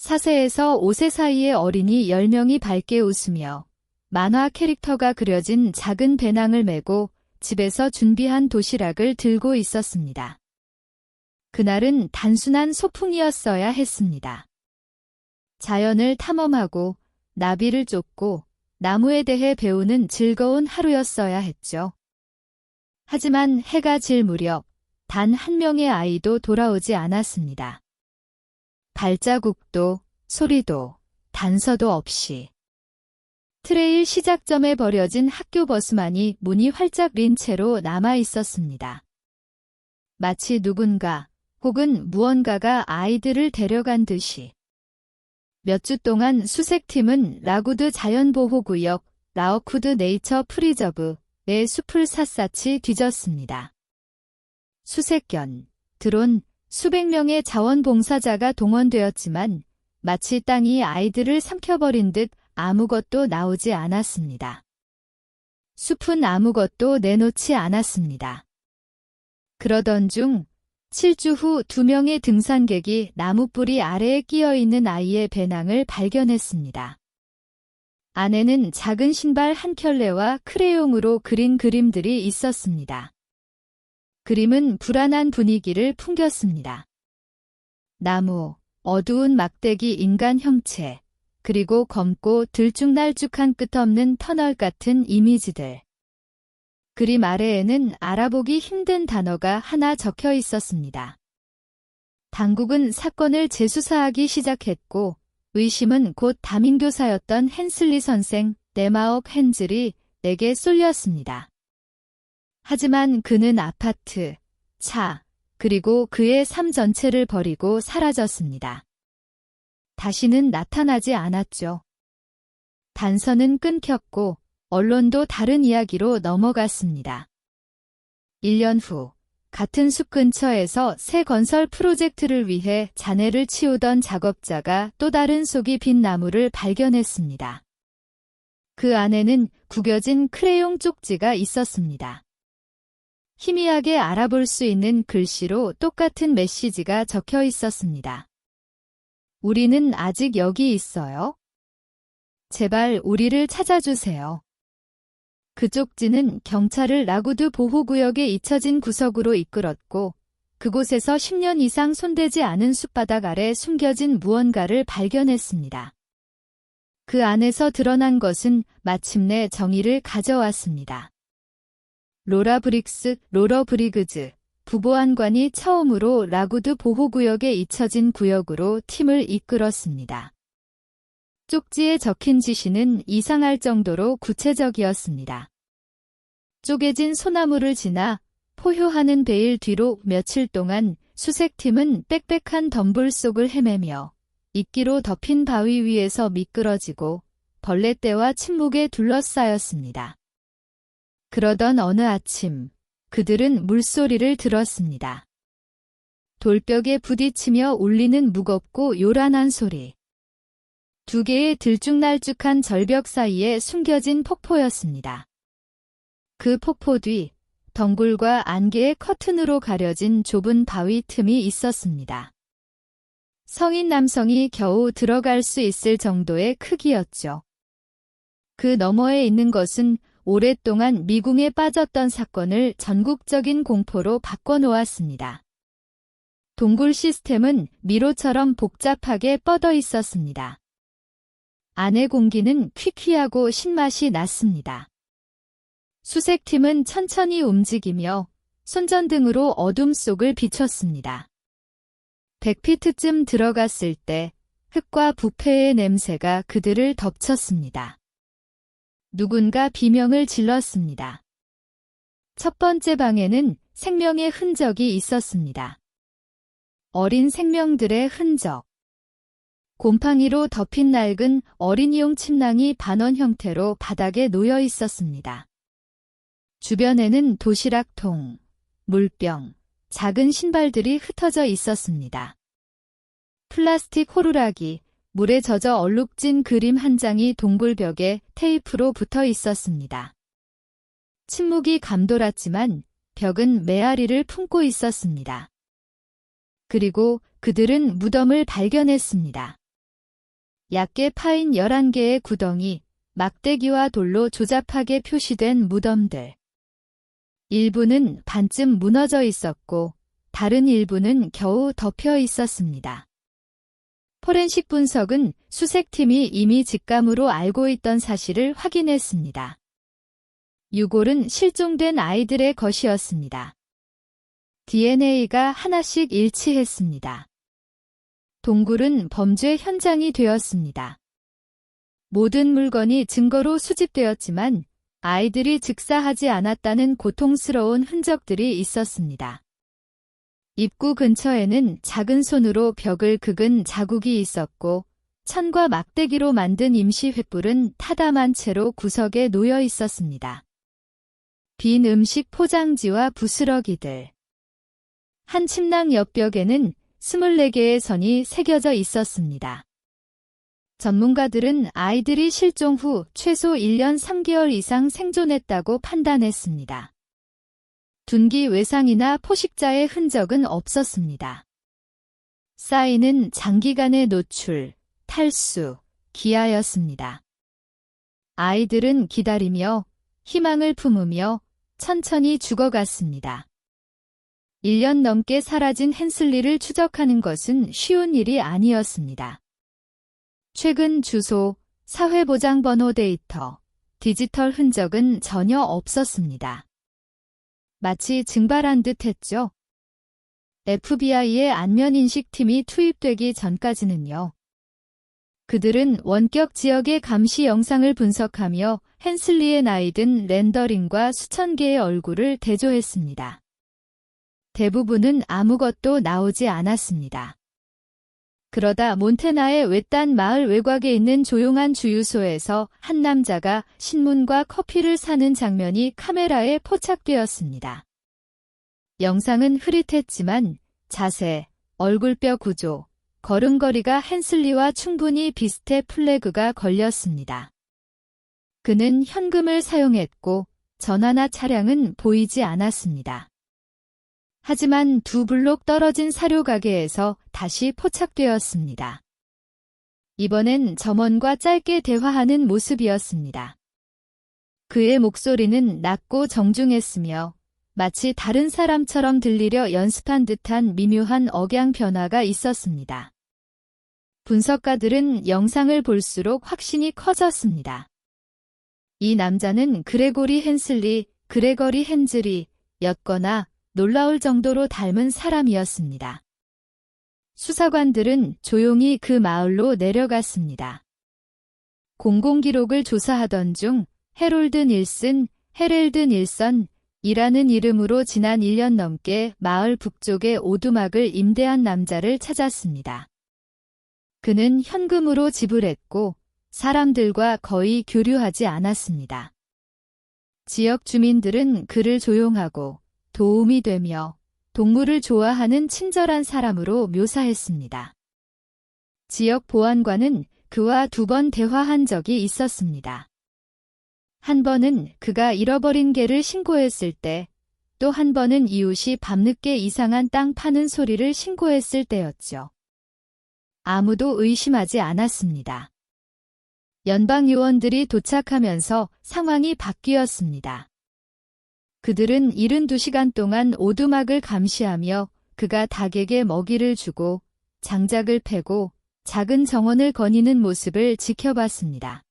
4세에서 5세 사이의 어린이 10명이 밝게 웃으며 만화 캐릭터가 그려진 작은 배낭을 메고 집에서 준비한 도시락을 들고 있었습니다. 그날은 단순한 소풍이었어야 했습니다. 자연을 탐험하고 나비를 쫓고 나무에 대해 배우는 즐거운 하루였어야 했죠. 하지만 해가 질 무렵 단 한 명의 아이도 돌아오지 않았습니다. 발자국도 소리도 단서도 없이 트레일 시작점에 버려진 학교 버스만이 문이 활짝 린 채로 남아 있었습니다. 마치 누군가 혹은 무언가가 아이들을 데려간 듯이 몇 주 동안 수색팀은 라구드 자연보호구역 라어쿠드 네이처 프리저브의 숲을 샅샅이 뒤졌습니다. 수색견, 드론, 수백 명의 자원봉사자가 동원되었지만 마치 땅이 아이들을 삼켜버린 듯 아무것도 나오지 않았습니다. 숲은 아무것도 내놓지 않았습니다. 그러던 중 7주 후 두 명의 등산객이 나무뿌리 아래에 끼어 있는 아이의 배낭을 발견했습니다. 안에는 작은 신발 한 켤레와 크레용으로 그린 그림들이 있었습니다. 그림은 불안한 분위기를 풍겼습니다. 나무, 어두운 막대기 인간 형체, 그리고 검고 들쭉날쭉한 끝없는 터널 같은 이미지들. 그림 아래에는 알아보기 힘든 단어가 하나 적혀 있었습니다. 당국은 사건을 재수사하기 시작했고 의심은 곧 담임교사였던 헨슬리 선생 네마옥 헨즐이 내게 쏠렸습니다. 하지만 그는 아파트, 차, 그리고 그의 삶 전체를 버리고 사라졌습니다. 다시는 나타나지 않았죠. 단서는 끊겼고 언론도 다른 이야기로 넘어갔습니다. 1년 후 같은 숲 근처에서 새 건설 프로젝트를 위해 잔해를 치우던 작업자가 또 다른 속이 빈 나무를 발견했습니다. 그 안에는 구겨진 크레용 쪽지가 있었습니다. 희미하게 알아볼 수 있는 글씨로 똑같은 메시지가 적혀 있었습니다. 우리는 아직 여기 있어요. 제발 우리를 찾아주세요. 그 쪽지는 경찰을 라구드 보호구역에 잊혀진 구석으로 이끌었고 그곳에서 10년 이상 손대지 않은 숲바닥 아래 숨겨진 무언가를 발견했습니다. 그 안에서 드러난 것은 마침내 정의를 가져왔습니다. 로라 브릭스, 로러 브리그즈, 부보안관이 처음으로 라구드 보호구역에 잊혀진 구역으로 팀을 이끌었습니다. 쪽지에 적힌 지시는 이상할 정도로 구체적이었습니다. 쪼개진 소나무를 지나 포효하는 베일 뒤로 며칠 동안 수색팀은 빽빽한 덤불 속을 헤매며 이끼로 덮인 바위 위에서 미끄러지고 벌레떼와 침묵에 둘러싸였습니다. 그러던 어느 아침 그들은 물소리를 들었습니다. 돌벽에 부딪히며 울리는 무겁고 요란한 소리. 두 개의 들쭉날쭉한 절벽 사이에 숨겨진 폭포였습니다. 그 폭포 뒤 덩굴과 안개의 커튼으로 가려진 좁은 바위 틈이 있었습니다. 성인 남성이 겨우 들어갈 수 있을 정도의 크기였죠. 그 너머에 있는 것은 오랫동안 미궁에 빠졌던 사건을 전국적인 공포로 바꿔놓았습니다. 동굴 시스템은 미로처럼 복잡하게 뻗어 있었습니다. 안의 공기는 퀴퀴하고 신맛이 났습니다. 수색팀은 천천히 움직이며 손전등으로 어둠 속을 비췄습니다. 100피트쯤 들어갔을 때 흙과 부패의 냄새가 그들을 덮쳤습니다. 누군가 비명을 질렀습니다. 첫 번째 방에는 생명의 흔적이 있었습니다. 어린 생명들의 흔적. 곰팡이로 덮인 낡은 어린이용 침낭이 반원 형태로 바닥에 놓여 있었습니다. 주변에는 도시락통, 물병, 작은 신발들이 흩어져 있었습니다. 플라스틱 호루라기, 물에 젖어 얼룩진 그림 한 장이 동굴벽에 테이프로 붙어 있었습니다. 침묵이 감돌았지만 벽은 메아리를 품고 있었습니다. 그리고 그들은 무덤을 발견했습니다. 얇게 파인 11개의 구덩이, 막대기와 돌로 조잡하게 표시된 무덤들. 일부는 반쯤 무너져 있었고, 다른 일부는 겨우 덮여 있었습니다. 포렌식 분석은 수색팀이 이미 직감으로 알고 있던 사실을 확인했습니다. 유골은 실종된 아이들의 것이었습니다. DNA가 하나씩 일치했습니다. 동굴은 범죄 현장이 되었습니다. 모든 물건이 증거로 수집되었지만 아이들이 즉사하지 않았다는 고통스러운 흔적들이 있었습니다. 입구 근처에는 작은 손으로 벽을 긁은 자국이 있었고 천과 막대기로 만든 임시 횃불은 타담한 채로 구석에 놓여 있었습니다. 빈 음식 포장지와 부스러기들. 한 침낭 옆벽에는 24개의 선이 새겨져 있었습니다. 전문가들은 아이들이 실종 후 최소 1년 3개월 이상 생존했다고 판단했습니다. 둔기 외상이나 포식자의 흔적은 없었습니다. 쌓이는 장기간의 노출, 탈수, 기아였습니다. 아이들은 기다리며 희망을 품으며 천천히 죽어갔습니다. 1년 넘게 사라진 헨슬리를 추적하는 것은 쉬운 일이 아니었습니다. 최근 주소, 사회보장번호 데이터, 디지털 흔적은 전혀 없었습니다. 마치 증발한 듯 했죠. FBI의 안면인식팀이 투입되기 전까지는요. 그들은 원격 지역의 감시 영상을 분석하며 헨슬리의 나이든 렌더링과 수천 개의 얼굴을 대조했습니다. 대부분은 아무것도 나오지 않았습니다. 그러다 몬테나의 외딴 마을 외곽에 있는 조용한 주유소에서 한 남자가 신문과 커피를 사는 장면이 카메라에 포착되었습니다. 영상은 흐릿했지만 자세, 얼굴뼈 구조, 걸음걸이가 헨슬리와 충분히 비슷해 플래그가 걸렸습니다. 그는 현금을 사용했고 전화나 차량은 보이지 않았습니다. 하지만 두 블록 떨어진 사료 가게에서 다시 포착되었습니다. 이번엔 점원과 짧게 대화하는 모습이었습니다. 그의 목소리는 낮고 정중했으며 마치 다른 사람처럼 들리려 연습한 듯한 미묘한 억양 변화가 있었습니다. 분석가들은 영상을 볼수록 확신이 커졌습니다. 이 남자는 그레고리 헨슬리, 그레거리 헨즐이 였거나 놀라울 정도로 닮은 사람이었습니다. 수사관들은 조용히 그 마을로 내려갔습니다. 공공기록을 조사하던 중 해롤드 닐슨, 헤렐드 닐선, 이라는 이름으로 지난 1년 넘게 마을 북쪽에 오두막을 임대한 남자를 찾았습니다. 그는 현금으로 지불했고 사람들과 거의 교류하지 않았습니다. 지역 주민들은 그를 조용하고 도움이 되며 동물을 좋아하는 친절한 사람으로 묘사했습니다. 지역 보안관은 그와 두 번 대화한 적이 있었습니다. 한 번은 그가 잃어버린 개를 신고했을 때, 또 한 번은 이웃이 밤늦게 이상한 땅 파는 소리를 신고했을 때였죠. 아무도 의심하지 않았습니다. 연방 요원들이 도착하면서 상황이 바뀌었습니다. 그들은 72시간 동안 오두막을 감시하며 그가 닭에게 먹이를 주고 장작을 패고 작은 정원을 거니는 모습을 지켜봤습니다.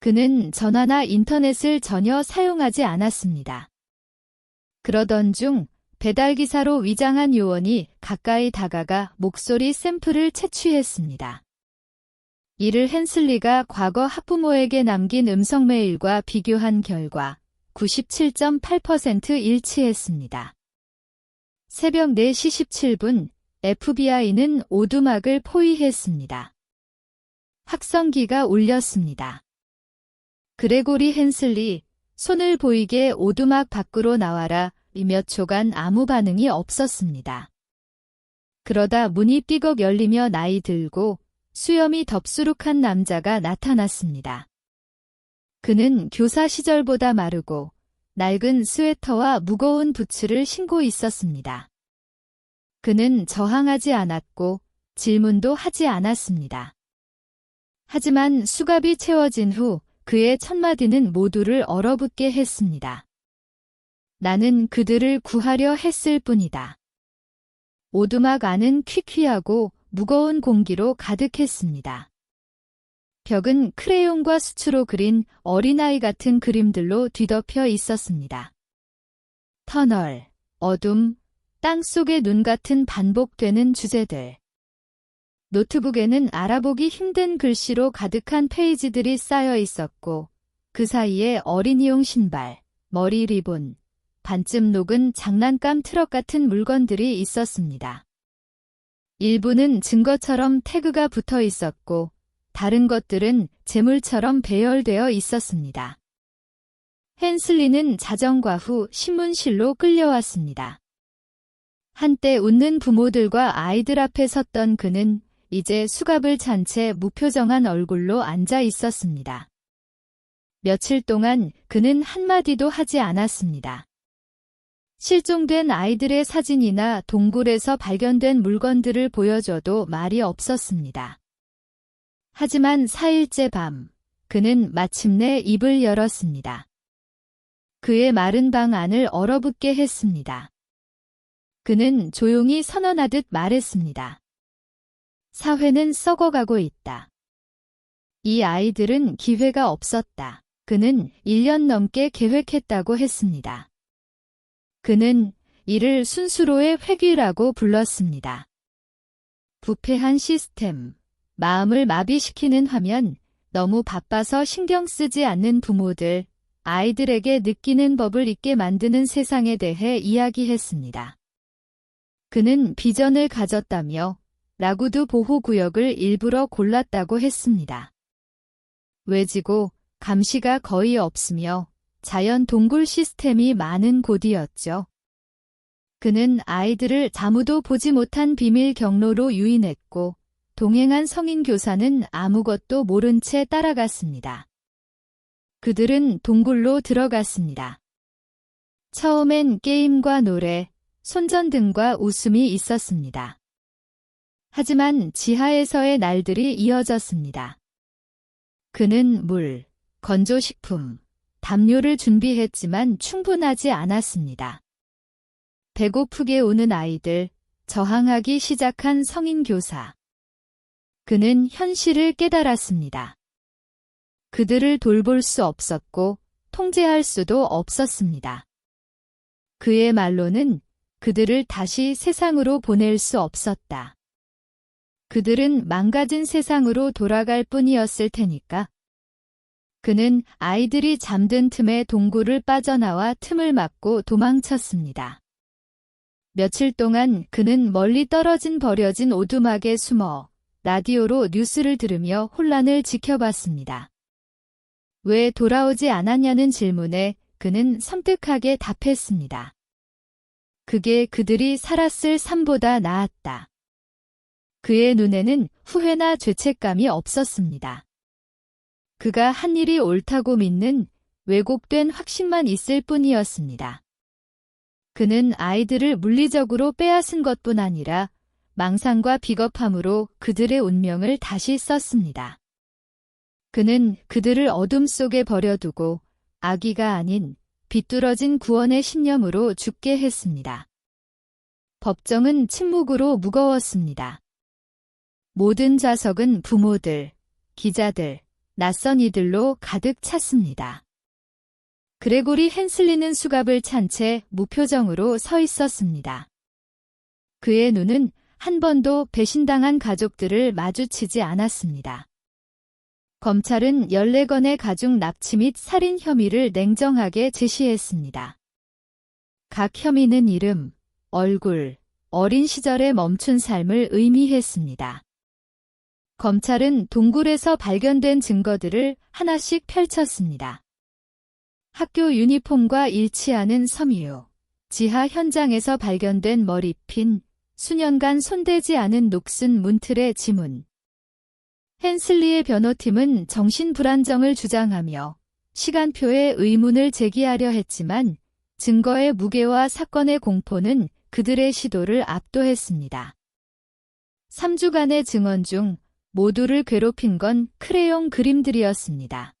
그는 전화나 인터넷을 전혀 사용하지 않았습니다. 그러던 중 배달기사로 위장한 요원이 가까이 다가가 목소리 샘플을 채취했습니다. 이를 헨슬리가 과거 학부모에게 남긴 음성 메일과 비교한 결과 97.8% 일치했습니다. 새벽 4시 17분 FBI는 오두막을 포위했습니다. 확성기가 울렸습니다. 그레고리 헨슬리, 손을 보이게 오두막 밖으로 나와라 몇 초간 아무 반응이 없었습니다. 그러다 문이 삐걱 열리며 나이 들고 수염이 덥수룩한 남자가 나타났습니다. 그는 교사 시절보다 마르고 낡은 스웨터와 무거운 부츠를 신고 있었습니다. 그는 저항하지 않았고 질문도 하지 않았습니다. 하지만 수갑이 채워진 후 그의 첫마디는 모두를 얼어붙게 했습니다. 나는 그들을 구하려 했을 뿐이다. 오두막 안은 퀴퀴하고 무거운 공기로 가득했습니다. 벽은 크레용과 수치로 그린 어린아이 같은 그림들로 뒤덮여 있었습니다. 터널, 어둠, 땅 속의 눈 같은 반복되는 주제들. 노트북에는 알아보기 힘든 글씨로 가득한 페이지들이 쌓여 있었고, 그 사이에 어린이용 신발, 머리 리본, 반쯤 녹은 장난감 트럭 같은 물건들이 있었습니다. 일부는 증거처럼 태그가 붙어 있었고, 다른 것들은 재물처럼 배열되어 있었습니다. 헨슬리는 자정과 후 신문실로 끌려왔습니다. 한때 웃는 부모들과 아이들 앞에 섰던 그는 이제 수갑을 찬 채 무표정한 얼굴로 앉아 있었습니다. 며칠 동안 그는 한마디도 하지 않았습니다. 실종된 아이들의 사진이나 동굴에서 발견된 물건들을 보여줘도 말이 없었습니다. 하지만 4일째 밤, 그는 마침내 입을 열었습니다. 그의 마른 방 안을 얼어붙게 했습니다. 그는 조용히 선언하듯 말했습니다. 사회는 썩어가고 있다. 이 아이들은 기회가 없었다. 그는 1년 넘게 계획했다고 했습니다. 그는 이를 순수로의 회귀라고 불렀습니다. 부패한 시스템, 마음을 마비시키는 화면, 너무 바빠서 신경 쓰지 않는 부모들, 아이들에게 느끼는 법을 잊게 만드는 세상에 대해 이야기했습니다. 그는 비전을 가졌다며 라구드 보호구역을 일부러 골랐다고 했습니다. 외지고 감시가 거의 없으며 자연 동굴 시스템이 많은 곳이었죠. 그는 아이들을 아무도 보지 못한 비밀 경로로 유인했고 동행한 성인 교사는 아무것도 모른 채 따라갔습니다. 그들은 동굴로 들어갔습니다. 처음엔 게임과 노래, 손전등과 웃음이 있었습니다. 하지만 지하에서의 날들이 이어졌습니다. 그는 물, 건조식품, 담요를 준비했지만 충분하지 않았습니다. 배고프게 우는 아이들, 저항하기 시작한 성인 교사. 그는 현실을 깨달았습니다. 그들을 돌볼 수 없었고 통제할 수도 없었습니다. 그의 말로는 그들을 다시 세상으로 보낼 수 없었다. 그들은 망가진 세상으로 돌아갈 뿐이었을 테니까. 그는 아이들이 잠든 틈에 동굴을 빠져나와 틈을 막고 도망쳤습니다. 며칠 동안 그는 멀리 떨어진 버려진 오두막에 숨어 라디오로 뉴스를 들으며 혼란을 지켜봤습니다. 왜 돌아오지 않았냐는 질문에 그는 섬뜩하게 답했습니다. 그게 그들이 살았을 삶보다 나았다. 그의 눈에는 후회나 죄책감이 없었습니다. 그가 한 일이 옳다고 믿는 왜곡된 확신만 있을 뿐이었습니다. 그는 아이들을 물리적으로 빼앗은 것뿐 아니라 망상과 비겁함으로 그들의 운명을 다시 썼습니다. 그는 그들을 어둠 속에 버려두고 아기가 아닌 비뚤어진 구원의 신념으로 죽게 했습니다. 법정은 침묵으로 무거웠습니다. 모든 좌석은 부모들, 기자들, 낯선 이들로 가득 찼습니다. 그레고리 헨슬리는 수갑을 찬 채 무표정으로 서 있었습니다. 그의 눈은 한 번도 배신당한 가족들을 마주치지 않았습니다. 검찰은 14건의 가족 납치 및 살인 혐의를 냉정하게 제시했습니다. 각 혐의는 이름, 얼굴, 어린 시절의 멈춘 삶을 의미했습니다. 검찰은 동굴에서 발견된 증거들을 하나씩 펼쳤습니다. 학교 유니폼과 일치하는 섬유, 지하 현장에서 발견된 머리핀, 수년간 손대지 않은 녹슨 문틀의 지문. 헨슬리의 변호팀은 정신 불안정을 주장하며 시간표에 의문을 제기하려 했지만 증거의 무게와 사건의 공포는 그들의 시도를 압도했습니다. 3주간의 증언 중 모두를 괴롭힌 건 크레용 그림들이었습니다.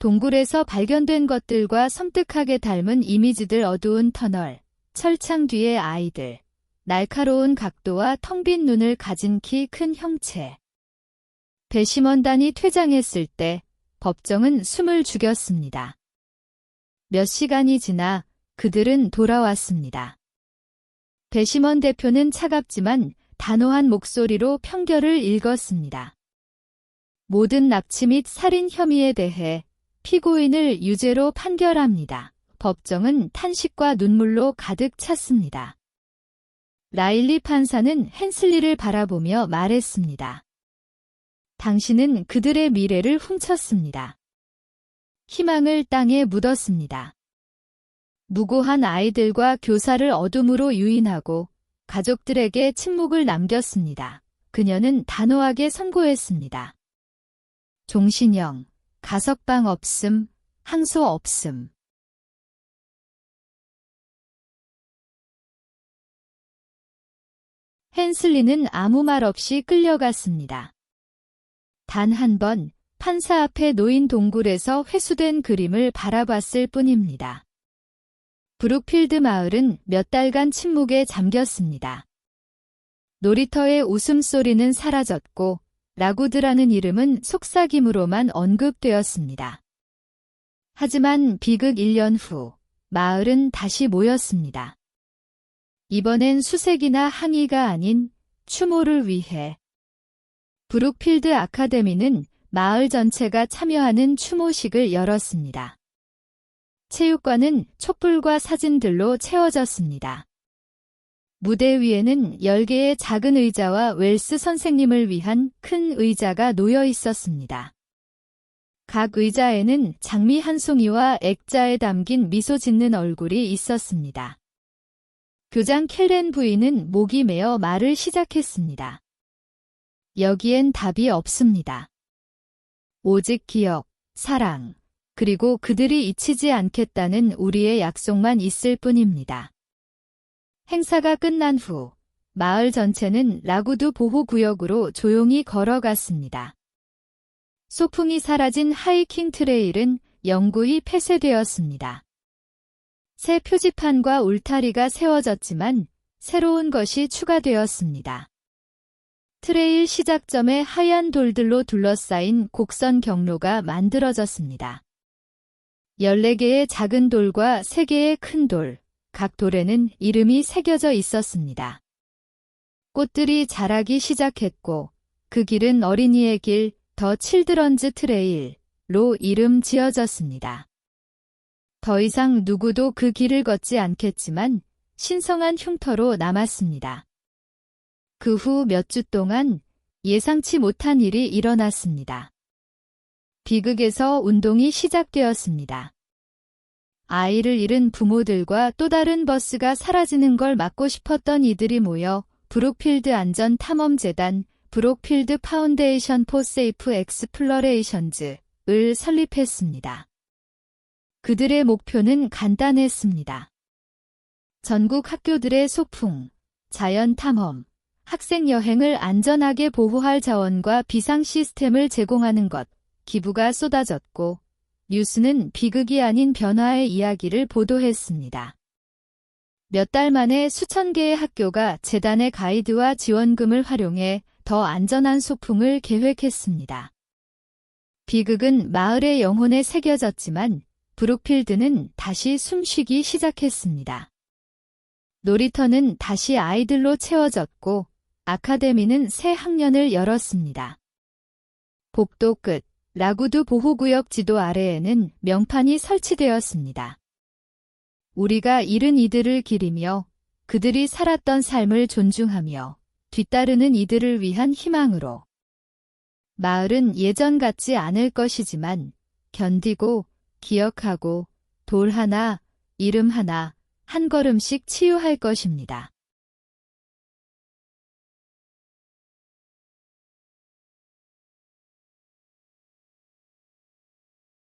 동굴에서 발견된 것들과 섬뜩하게 닮은 이미지들 어두운 터널, 철창 뒤의 아이들, 날카로운 각도와 텅 빈 눈을 가진 키 큰 형체. 배심원단이 퇴장했을 때 법정은 숨을 죽였습니다. 몇 시간이 지나 그들은 돌아왔습니다. 배심원 대표는 차갑지만 단호한 목소리로 평결을 읽었습니다. 모든 납치 및 살인 혐의에 대해 피고인을 유죄로 판결합니다. 법정은 탄식과 눈물로 가득 찼습니다. 라일리 판사는 헨슬리를 바라보며 말했습니다. 당신은 그들의 미래를 훔쳤습니다. 희망을 땅에 묻었습니다. 무고한 아이들과 교사를 어둠으로 유인하고 가족들에게 침묵을 남겼습니다. 그녀는 단호하게 선고했습니다. 종신형, 가석방 없음, 항소 없음. 헨슬리는 아무 말 없이 끌려갔습니다. 단 한 번 판사 앞에 놓인 동굴에서 회수된 그림을 바라봤을 뿐입니다. 브룩필드 마을은 몇 달간 침묵에 잠겼습니다. 놀이터의 웃음소리는 사라졌고 라구드라는 이름은 속삭임으로만 언급되었습니다. 하지만 비극 1년 후 마을은 다시 모였습니다. 이번엔 수색이나 항의가 아닌 추모를 위해 브룩필드 아카데미는 마을 전체가 참여하는 추모식을 열었습니다. 체육관은 촛불과 사진들로 채워졌습니다. 무대 위에는 10개의 작은 의자와 웰스 선생님을 위한 큰 의자가 놓여 있었습니다. 각 의자에는 장미 한 송이와 액자에 담긴 미소 짓는 얼굴이 있었습니다. 교장 켈렌 부인은 목이 메어 말을 시작했습니다. 여기엔 답이 없습니다. 오직 기억, 사랑, 그리고 그들이 잊히지 않겠다는 우리의 약속만 있을 뿐입니다. 행사가 끝난 후 마을 전체는 라구드 보호구역으로 조용히 걸어갔습니다. 소풍이 사라진 하이킹 트레일은 영구히 폐쇄되었습니다. 새 표지판과 울타리가 세워졌지만 새로운 것이 추가되었습니다. 트레일 시작점에 하얀 돌들로 둘러싸인 곡선 경로가 만들어졌습니다. 14개의 작은 돌과 3개의 큰 돌, 각 돌에는 이름이 새겨져 있었습니다. 꽃들이 자라기 시작했고 그 길은 어린이의 길, 더 칠드런즈 트레일로 이름 지어졌습니다. 더 이상 누구도 그 길을 걷지 않겠지만 신성한 흉터로 남았습니다. 그 후 몇 주 동안 예상치 못한 일이 일어났습니다. 비극에서 운동이 시작되었습니다. 아이를 잃은 부모들과 또 다른 버스가 사라지는 걸 막고 싶었던 이들이 모여 브룩필드 안전 탐험재단 브룩필드 파운데이션 포 세이프 엑스플러레이션즈을 설립했습니다. 그들의 목표는 간단했습니다. 전국 학교들의 소풍, 자연 탐험, 학생 여행을 안전하게 보호할 자원과 비상 시스템을 제공하는 것, 기부가 쏟아졌고 뉴스는 비극이 아닌 변화의 이야기를 보도했습니다. 몇 달 만에 수천 개의 학교가 재단의 가이드와 지원금을 활용해 더 안전한 소풍을 계획했습니다. 비극은 마을의 영혼에 새겨졌지만 브룩필드는 다시 숨쉬기 시작했습니다. 놀이터는 다시 아이들로 채워졌고 아카데미는 새 학년을 열었습니다. 복도 끝 라구드 보호구역 지도 아래에는 명판이 설치되었습니다. 우리가 잃은 이들을 기리며 그들이 살았던 삶을 존중하며 뒤따르는 이들을 위한 희망으로 마을은 예전 같지 않을 것이지만 견디고 기억하고 돌 하나, 이름 하나, 한 걸음씩 치유할 것입니다.